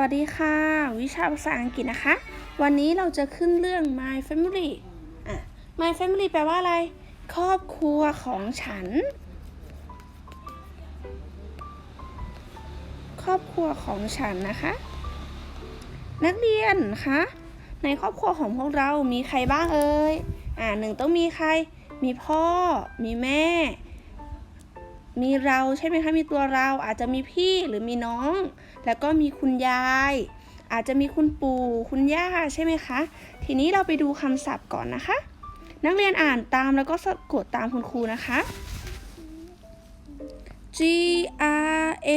วัสดีค่ะ วิชาภาษาอังกฤษนะคะ วันนี้เราจะขึ้นเรื่อง my family อะ my family แปลว่าอะไร ครอบครัวของฉัน ครอบครัวของฉันนะคะ นักเรียนคะในครอบครัวของพวกเรามีใครบ้างเอ่ยอ่าหนึ่งต้องมีใคร มีพ่อ มีแม่ มีเราใช่ไหมคะ มีตัวเราอาจจะมีพี่หรือมีน้อง แล้วก็มีคุณยาย อาจจะมีคุณปู่คุณย่าใช่ไหมคะ ทีนี้เราไปดูคำศัพท์ก่อนนะคะ นักเรียนอ่านตามแล้วก็สะกดตามคุณครูนะคะ G R A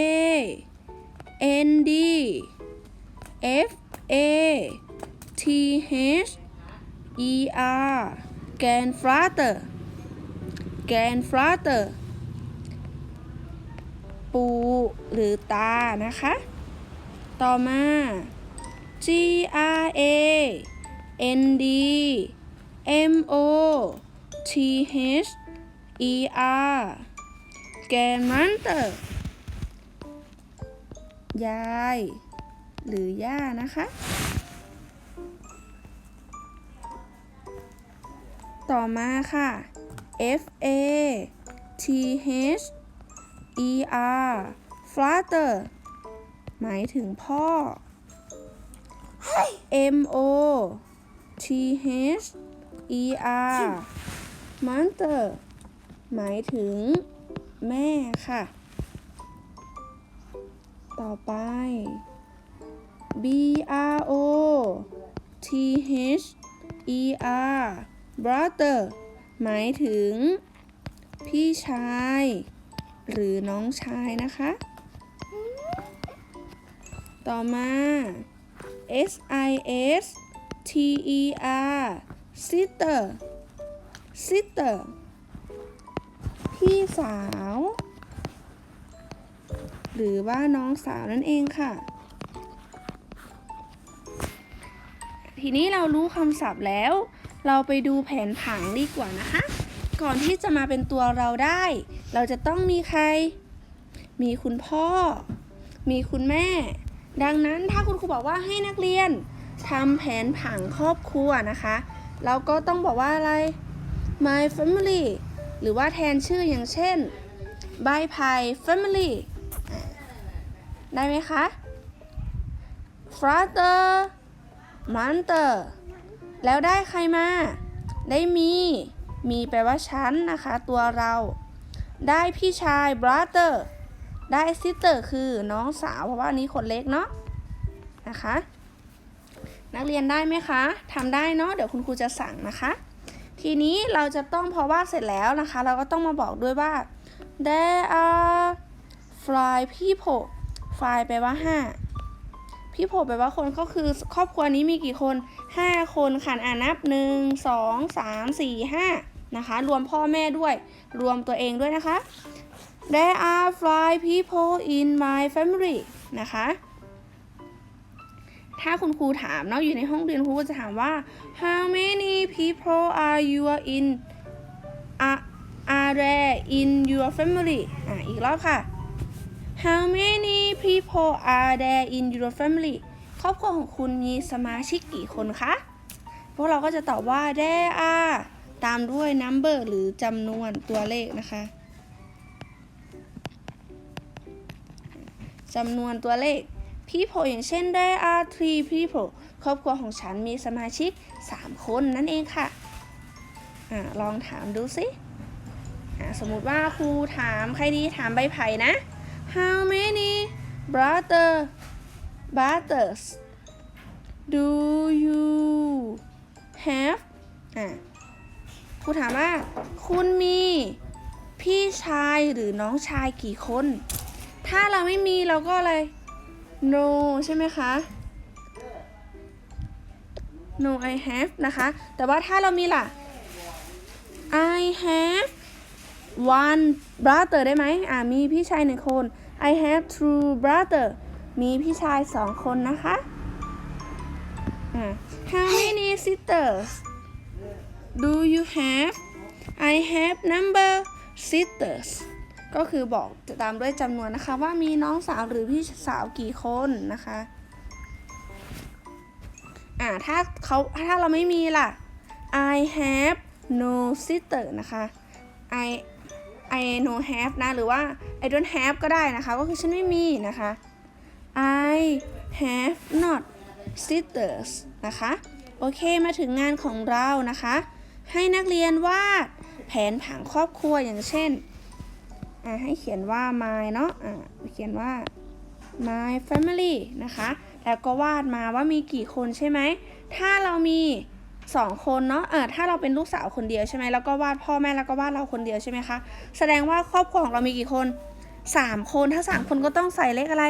N D F A T H E R grandfather grandfather ปูหรือตานะคะ ต่อมา G R A N D M O T H E R grandmother ยาย หรือย่านะคะ ต่อมาค่ะ F A T H E R father หมายถึงพ่อ M O T H E R mother หมายถึงแม่ค่ะ ต่อไป B R O T H E R brother หมายถึง พี่ชาย หรือน้องชายนะคะ ต่อมา S I S T E R sister sister พี่สาว หรือว่าน้องสาวนั่นเองค่ะ ทีนี้เรารู้คำศัพท์แล้ว เราไปดูแผนผังดีกว่านะคะ ก่อนที่จะมาเป็นตัวเราได้ เราจะต้องมีใคร มีคุณพ่อ มีคุณแม่ ดังนั้นถ้าคุณครูบอกว่าให้นักเรียนทำแผนผังครอบครัวนะคะ เราก็ต้องบอกว่าอะไร my family หรือว่าแทนชื่ออย่างเช่น by pie family ได้ไหมคะ father mother แล้วได้ใครมา ได้มี มีแปลว่าฉันนะคะ ตัวเรา ได้พี่ชาย brother ได้ sister คือน้องสาว เพราะว่านี้คนเล็กเนาะนะคะ นักเรียนได้ไหมคะทำได้เนาะเดี๋ยวคุณครูจะสั่งนะคะ ทีนี้เราจะต้องพอวาดเสร็จแล้วนะคะ เราก็ต้องมาบอกด้วยว่า there are five people five แปลว่าห้าพี่โผแปลว่าคนก็คือครอบครัวนี้มีกี่คน 5 คนค่ะอ่านับ 1 2 3 4 5 นะคะ รวมพ่อแม่ด้วย รวมตัวเองด้วยนะคะ There are five people in my family นะคะ ถ้าคุณครูถามเนาะอยู่ในห้องเรียนครูก็จะถามว่า How many people are you in are, are there in your family อะอีกรอบค่ะ How many people are there in your family ครอบครัวของคุณมีสมาชิกกี่คนคะ พวกเราก็จะตอบว่า there are ตามด้วย number หรือจำนวนตัวเลขนะคะจำนวนตัวเลข people อย่างเช่น there are three people ครอบครัวของฉันมีสมาชิก 3 คนนั่นเองค่ะอะลองถามดูสิสมมุติว่าครูถามใครดีถามใบไผ่นะ How many brother brothers do you have อะ รูถามว่า คุณมีพี่ชายหรือน้องชายกี่คน ถ้าเราไม่มีเราก็อะไร no ใช่ไหมคะ no I have นะคะ แต่ว่าถ้าเรามีล่ะ I have one brother ได้ไหมอ่ามีพี่ชายหนึ่งคน I have two brother มีพี่ชายสองคนนะคะอ่า How many sisters do you have I have number sisters ก็คือบอกตามด้วยจำนวนนะคะ ว่ามีน้องสาวหรือพี่สาวกี่คนนะคะอ่าถ้าเขาถ้าเราไม่มีล่ะ I have no sister นะคะ I I no have นะ หรือว่า I don't have ก็ได้นะคะ ก็คือฉันไม่มีนะคะ I have not sisters นะคะ โอเค มาถึงงานของเรานะคะ ให้นักเรียนวาดแผนผังครอบครัวอย่างเช่นให้เขียนว่า my เนาะอ่าเขียนว่า my family นะคะแล้วก็วาดมาว่ามีกี่คนใช่ไหม ถ้าเรามีสองคนเนาะเออถ้าเราเป็นลูกสาวคนเดียวใช่ไหมแล้วก็วาดพ่อแม่แล้วก็วาดเราคนเดียวใช่ไหมคะ แสดงว่าครอบครัวของเรามีกี่คน 3 คนถ้า 3 คนก็ต้องใส่เลขอะไร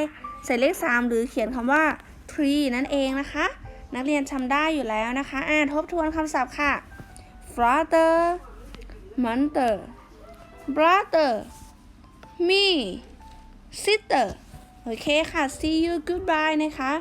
ใส่เลข 3 หรือเขียนคำว่า three นั่นเองนะคะ นักเรียนจำได้อยู่แล้วนะคะ อ่าทบทวนคำศัพท์ค่ะ father mother brother me sister โอเคค่ะ see you goodbye นะคะ